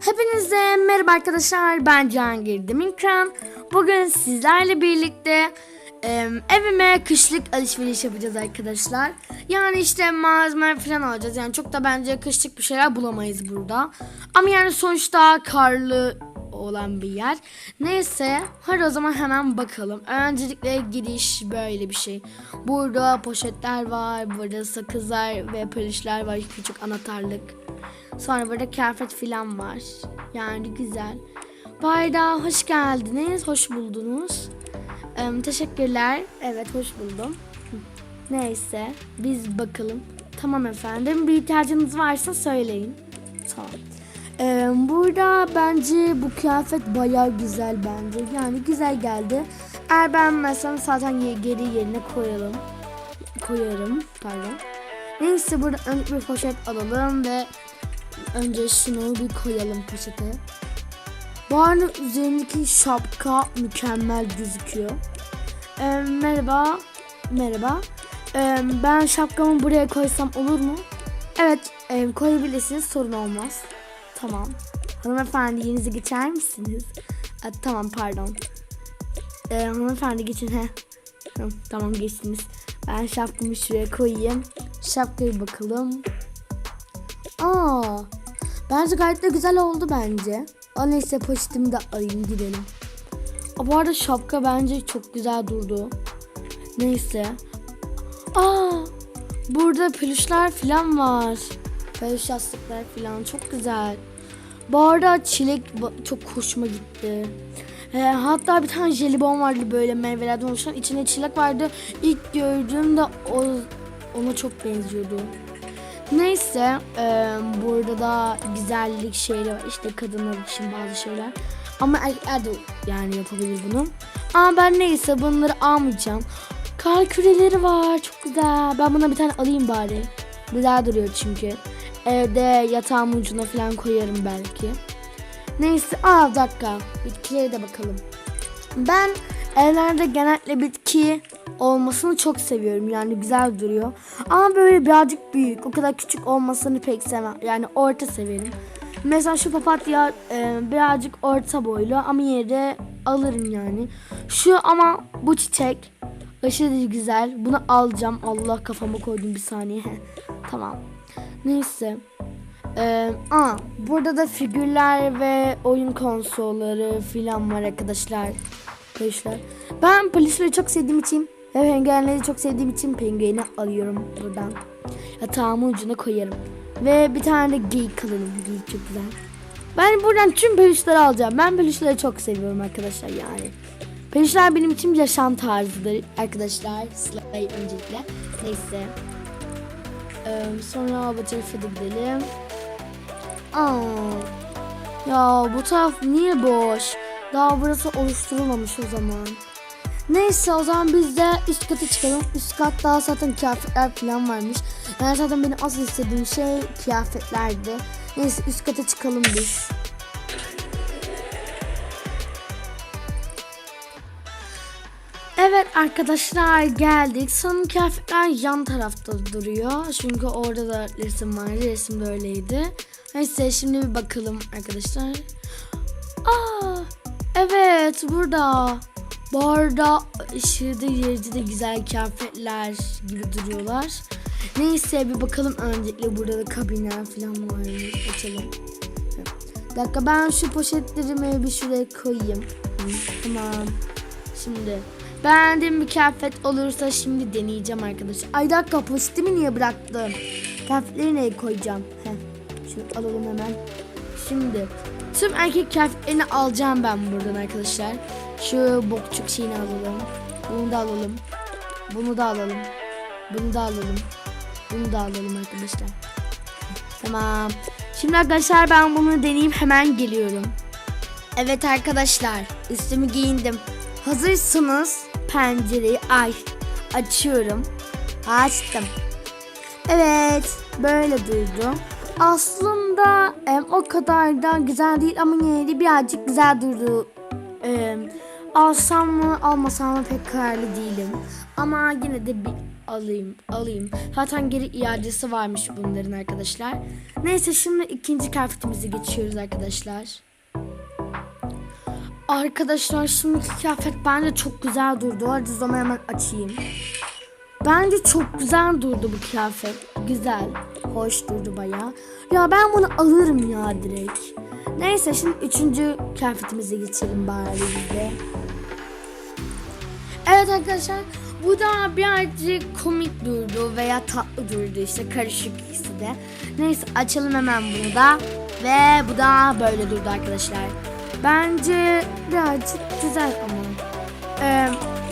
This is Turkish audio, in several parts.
Hepinize merhaba arkadaşlar. Ben Cihangir Deminkran. Bugün sizlerle birlikte e, evime kışlık alışveriş yapacağız arkadaşlar. Yani işte malzeme falan alacağız. Yani çok da bence kışlık bir şeyler bulamayız burada. Ama yani sonuçta karlı olan bir yer. Neyse hadi o zaman hemen bakalım. Öncelikle giriş böyle bir şey. Burada poşetler var. Burada sakızlar ve peluşlar var. Küçük anahtarlık. Sonra burada kıyafet filan var. Yani güzel. Bayda hoş geldiniz. Hoş buldunuz. Ee, teşekkürler. Evet hoş buldum. Neyse biz bakalım. Tamam efendim. Bir ihtiyacınız varsa söyleyin. Tamam. Ee, burada bence bu kıyafet bayağı güzel bence. Yani güzel geldi. Eğer beğenmezsem zaten geri yerine koyalım. Koyarım. Pardon. Neyse burada önce bir poşet alalım ve önce şunu bir koyalım poşete. Bu arada üzerindeki şapka mükemmel gözüküyor. Ee, merhaba. Merhaba. Ee, ben şapkamı buraya koysam olur mu? Evet e, koyabilirsiniz sorun olmaz. Tamam. Hanımefendi yerinize geçer misiniz? Ee, tamam pardon. Ee, hanımefendi geçin he. Tamam geçtiniz. Ben şapkamı şuraya koyayım. Şapkaya bakalım. Aa, bence gayet de güzel oldu bence. Aa, neyse poşetimi de alayım gidelim. Aa, bu arada şapka bence çok güzel durdu. Neyse. Aa, burada peluşlar falan var. Peluş yastıklar falan çok güzel. Bu arada çilek çok hoşuma gitti. Ee, hatta bir tane jelibon vardı böyle meyvelerden oluşan. İçinde çilek vardı. İlk gördüğümde o, ona çok benziyordu. Neyse e, burada da güzellik şeyleri var. İşte kadınlar için bazı şeyler. Ama erkekler de yani yapabilir bunu. Ama ben neyse bunları almayacağım. Kar küreleri var çok güzel. Ben buna bir tane alayım bari. Güzel duruyor çünkü. Evde yatağımın ucuna falan koyarım belki. Neyse aa dakika bitkilere de bakalım. Ben evlerde genellikle bitki olmasını çok seviyorum. Yani güzel duruyor. Ama böyle birazcık büyük. O kadar küçük olmasını pek sevmem. Yani orta severim. Mesela şu papatya e, birazcık orta boylu ama yine de alırım yani. Şu ama bu çiçek aşırı güzel. Bunu alacağım. Allah kafama koydum bir saniye. tamam. Neyse. Ee, aa, burada da figürler ve oyun konsolları filan var arkadaşlar. Arkadaşlar. Ben polisleri çok sevdiğim için ve penguenleri çok sevdiğim için pengueni alıyorum buradan. Yatağımın ucuna koyarım. Ve bir tane de geyik alalım. Geyik çok güzel. Ben buradan tüm peluşları alacağım. Ben peluşları çok seviyorum arkadaşlar yani. Peluşlar benim için yaşam tarzıdır arkadaşlar. Slay öncelikle. Neyse. Ee, sonra bu tarafa da gidelim. Aa, ya bu taraf niye boş? Daha burası oluşturulmamış o zaman. Neyse o zaman biz de üst kata çıkalım. Üst katta zaten kıyafetler falan varmış. Yani zaten benim asıl istediğim şey kıyafetlerdi. Neyse üst kata çıkalım biz. Evet arkadaşlar geldik. Sanırım kıyafetler yan tarafta duruyor. Çünkü orada da resim vardı. Resim de öyleydi. Neyse şimdi bir bakalım arkadaşlar. Aa, evet burada. Bu arada ışığında yerici de güzel kıyafetler gibi duruyorlar. Neyse bir bakalım öncelikle burada da kabinler falan var. Açalım. Bir dakika ben şu poşetlerimi bir şuraya koyayım. Tamam. Şimdi beğendiğim bir kıyafet olursa şimdi deneyeceğim arkadaşlar. Ay dakika poşetimi niye bıraktım? Kıyafetleri neye koyacağım? Heh. Şunu alalım hemen. Şimdi tüm erkek kıyafetlerini alacağım ben buradan arkadaşlar. Şu bokçuk şeyini alalım. Bunu da alalım. Bunu da alalım. Bunu da alalım. Bunu da alalım arkadaşlar. Tamam. Şimdi arkadaşlar ben bunu deneyeyim hemen geliyorum. Evet arkadaşlar üstümü giyindim. Hazırsınız pencereyi ay açıyorum. Açtım. Evet böyle durdu. Aslında em, o kadar da güzel değil ama yine de birazcık güzel durdu. Em, alsam mı almasam mı pek kararlı değilim. Ama yine de bir alayım alayım. Zaten geri iadesi varmış bunların arkadaşlar. Neyse şimdi ikinci kıyafetimize geçiyoruz arkadaşlar. Arkadaşlar şimdiki kıyafet bence çok güzel durdu. Hadi zaman hemen açayım. Bence çok güzel durdu bu kıyafet. Güzel. Hoş durdu baya. Ya ben bunu alırım ya direkt. Neyse şimdi üçüncü kıyafetimize geçelim bari biz de. Evet arkadaşlar bu da birazcık komik durdu veya tatlı durdu işte karışık ikisi de. Neyse açalım hemen bunu da. Ve bu da böyle durdu arkadaşlar. Bence birazcık güzel ama. Ee,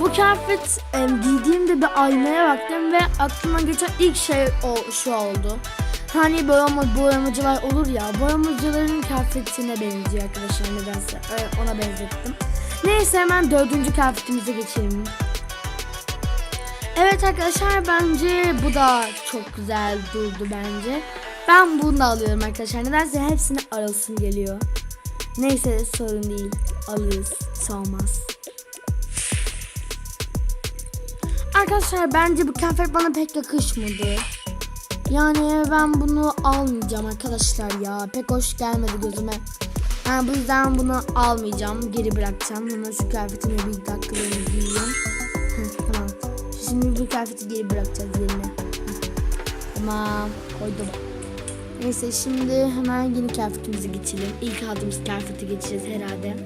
bu kıyafet e, giydiğimde bir aynaya baktım ve aklıma geçen ilk şey o, şu oldu. Hani boyama, boyamacılar olur ya, boyamacıların kıyafetine benziyor arkadaşlar nedense. Öyle ona benzettim. Neyse hemen dördüncü kıyafetimize geçelim. Evet arkadaşlar bence bu da çok güzel durdu bence. Ben bunu da alıyorum arkadaşlar. Nedense hepsini arasım geliyor. Neyse sorun değil. Alırız. Olmaz. Arkadaşlar bence bu kıyafet bana pek yakışmadı. Yani ben bunu almayacağım arkadaşlar ya. Pek hoş gelmedi gözüme. Yani bu yüzden bunu almayacağım. Geri bırakacağım. Hemen şu kıyafetimi bir dakikalığını giyeyim. Tamam. Şimdi bu kıyafeti geri bırakacağız yerine. Tamam. Koydum. Neyse şimdi hemen yeni kıyafetimize geçelim. İlk aldığımız kıyafeti geçeceğiz herhalde.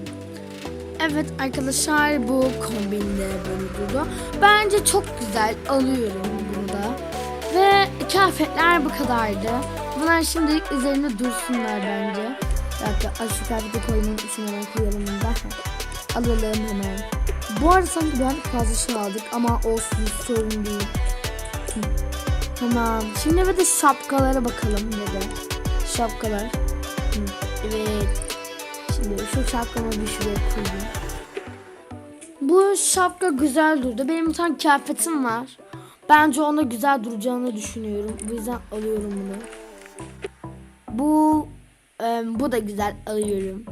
Evet arkadaşlar bu kombinde böyle durdu. Bence çok güzel alıyorum kıyafetler bu kadardı. Bunlar şimdi üzerinde dursunlar bence. Bir dakika şu kıyafeti koymayı unutmuşum hemen koyalım bunu da. Alalım hemen. Bu arada sanki ben fazla şey aldık ama olsun sorun değil. Tamam. Şimdi bir de şapkalara bakalım ne de. Şapkalar. Evet. Şimdi şu şapkamı bir şuraya koyayım. Bu şapka güzel durdu. Benim bir tane kıyafetim var. Bence ona güzel duracağını düşünüyorum. Bu yüzden alıyorum bunu. Bu e, bu da güzel alıyorum.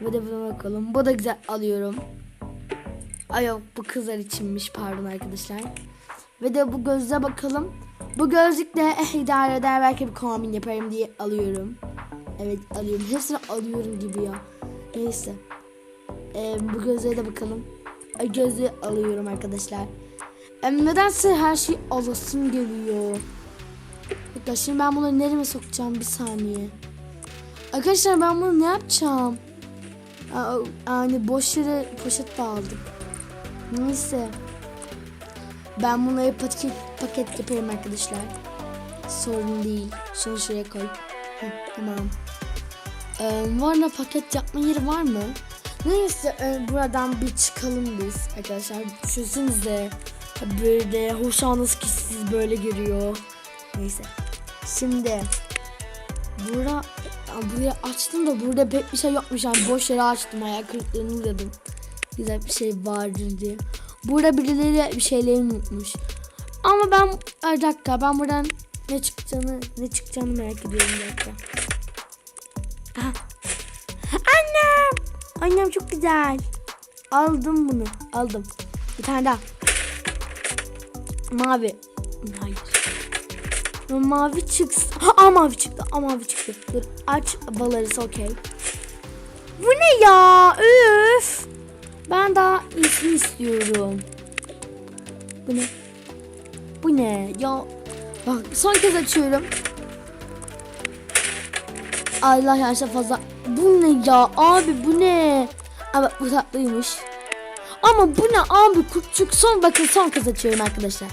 Bu da buna bakalım. Bu da güzel alıyorum. Ay yok bu kızlar içinmiş pardon arkadaşlar. Ve de bu gözle bakalım. Bu gözlükle eh idare eder belki bir kombin yaparım diye alıyorum. Evet alıyorum. Hepsini alıyorum gibi ya. Neyse. Ee, bu gözlüğe de bakalım. Gözlüğü alıyorum arkadaşlar. Ee, nedense her şey alasım geliyor. Bakın şimdi ben bunu nereye sokacağım bir saniye. Arkadaşlar ben bunu ne yapacağım? Yani boş yere poşet aldım. Neyse. Ben bunları paket, paket yaparım arkadaşlar. Sorun değil. Şunu şuraya koy. Heh, tamam. Ee, var mı paket yapma yeri var mı? Neyse buradan bir çıkalım biz arkadaşlar. Düşünsenize böyle hoşlandınız ki siz böyle görüyor. Neyse. Şimdi bura ya buraya açtım da burada pek bir şey yokmuş yani boş yere açtım hayal kırıklığına uğradım. Güzel bir şey vardır diye. Burada birileri bir şeyleri unutmuş. Ama ben bir dakika ben buradan ne çıkacağını ne çıkacağını merak ediyorum bir dakika. Aha. Annem! Annem çok güzel. Aldım bunu. Aldım. Bir tane daha. Mavi. Hayır. Mavi çıksın. Aa mavi çıktı. Aa mavi çıktı. Dur aç balarız okey. Bu ne ya? Üf. Ben daha iyisini istiyorum. Bu ne? Bu ne? Ya bak son kez açıyorum. Allah yaşa fazla. Bu ne ya abi bu ne? Ama bu tatlıymış. Ama bu ne abi küçük son bakın son kez açıyorum arkadaşlar.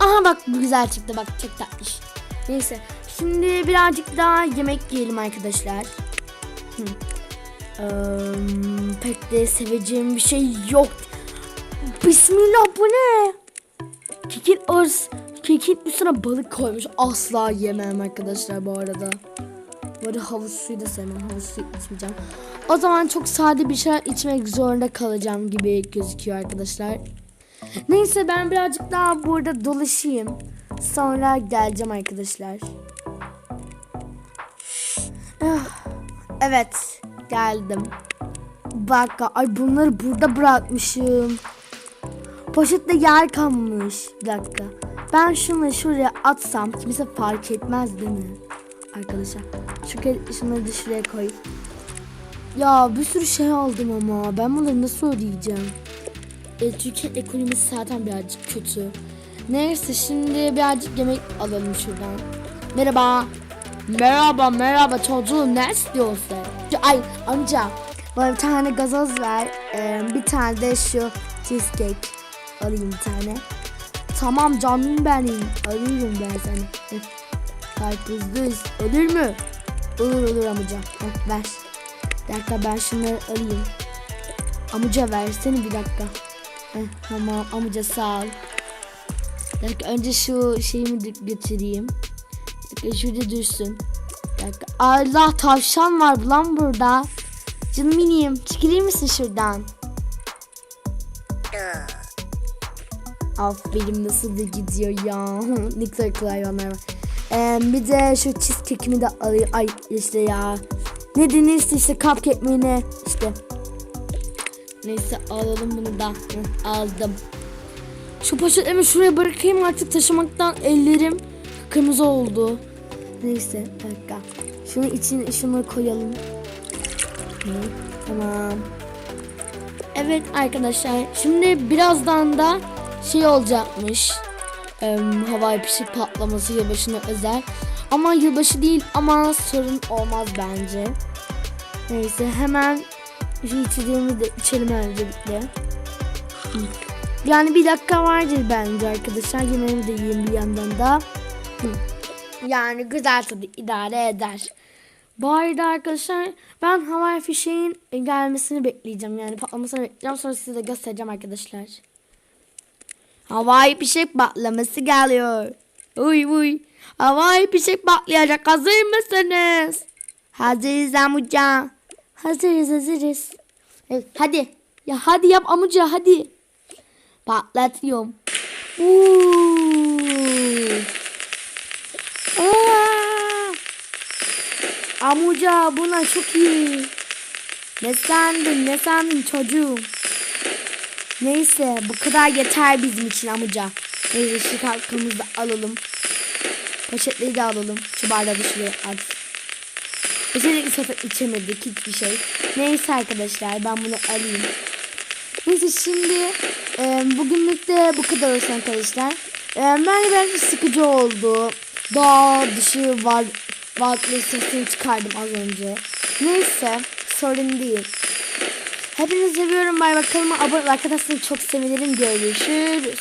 Aha bak bu güzel çıktı bak çok tatlış. Neyse şimdi birazcık daha yemek yiyelim arkadaşlar. Hı. Ee, pek de seveceğim bir şey yok. Bismillah bu ne? Kekin arz, kekin üstüne balık koymuş. Asla yemem arkadaşlar bu arada. Arada havuz suyu da sevmem. Havuz suyu içmeyeceğim. O zaman çok sade bir şeyler içmek zorunda kalacağım gibi gözüküyor arkadaşlar. Neyse ben birazcık daha burada dolaşayım. Sonra geleceğim arkadaşlar. Ah, Evet geldim. Bak ay bunları burada bırakmışım. Poşette yer kalmış. Bir dakika. Ben şunu şuraya atsam kimse fark etmez değil mi? Arkadaşlar. Şu şunları da şuraya koy. Ya bir sürü şey aldım ama ben bunları nasıl ödeyeceğim? E, Türkiye ekonomisi zaten birazcık kötü. Neyse şimdi birazcık yemek alalım şuradan. Merhaba. Merhaba merhaba çocuğum ne istiyorsun? Ay amca bana bir tane gazoz ver. Ee, bir tane de şu cheesecake alayım bir tane. Tamam canım benim. Alıyorum ben seni. Heh. Karpuzluyuz. Olur mu? Olur olur amca. Heh, ver. Bir dakika ben şunları alayım. Amca versene bir dakika. Heh, tamam amca sağ ol. Bir dakika önce şu şeyimi götüreyim. Bir dakika şurada dursun. Bir dakika. Allah tavşan var lan burada. Canım benim çekilir misin şuradan? Aferin nasıl da gidiyor ya. ne güzel kıl hayvanlar var. Ee, bir de şu cheesecake'imi de alayım. Ay işte ya. Ne denirse işte cupcake mi ne işte. Neyse alalım bunu da. Hı, aldım. Şu poşetimi şuraya bırakayım artık taşımaktan ellerim kırmızı oldu. Neyse dakika. Şunu için şunu koyalım. Hı, tamam. Evet arkadaşlar şimdi birazdan da şey olacakmış. Ee, havai fişek patlaması yılbaşına özel. Ama yılbaşı değil ama sorun olmaz bence. Neyse hemen içeceğimizi de içelim öncelikle. Yani bir dakika vardır bence arkadaşlar. Yemeğimi de yiyeyim bir yandan da. Yani güzel tadı idare eder. Bu arada arkadaşlar ben havai fişeğin gelmesini bekleyeceğim. Yani patlamasını bekleyeceğim. Sonra size de göstereceğim arkadaşlar. Havai fişek patlaması geliyor. Uy uy. Havai fişek patlayacak. Hazır mısınız? Hazırız amca. Hazırız hazırız. Evet, hadi. Ya hadi yap amca hadi. Patlatıyorum. Uuu. Amuca buna çok iyi. Ne sandın ne sandın çocuğum? Neyse bu kadar yeter bizim için amuca. Neyse şu kalkımızı alalım. Poşetleri de alalım. Şu bardağı da şuraya at. Özellikle sefer içemedik hiçbir şey. Neyse arkadaşlar ben bunu alayım. Neyse şimdi e, bugünlük de bu kadar olsun arkadaşlar. E, ben belki sıkıcı oldu. Dağ dışı var, varlıklı sesini çıkardım az önce. Neyse sorun değil. Hepinizi seviyorum. Bay bakalım abone. Arkadaşlar çok sevinirim. Görüşürüz.